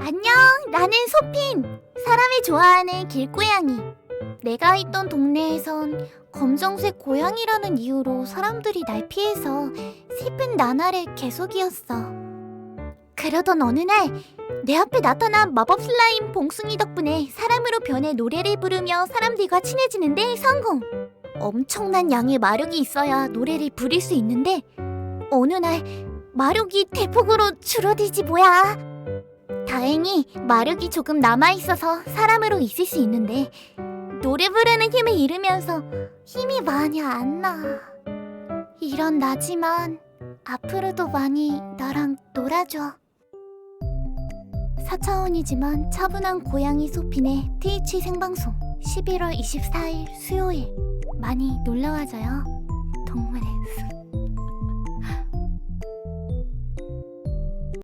안녕, 나는 소핀. 사람이 좋아하는 길고양이. 내가 있던 동네에선 검정색 고양이라는 이유로 사람들이 날 피해서 슬픈 나날의 계속이었어. 그러던 어느 날, 내 앞에 나타난 마법 슬라임 봉숭이 덕분에 사람으로 변해 노래를 부르며 사람들과 친해지는데 성공! 엄청난 양의 마력이 있어야 노래를 부릴 수 있는데, 어느 날, 마력이 대폭으로 줄어들지 뭐야. 다행히 마력이 조금 남아있어서 사람으로 있을 수 있는데, 노래 부르는 힘을 잃으면서 힘이 많이 안 나. 이런 나지만 앞으로도 많이 나랑 놀아줘. 4차원이지만 차분한 고양이 소핀의 트위치 생방송 11월 24일 수요일 많이 놀러와줘요. 동물의 숲.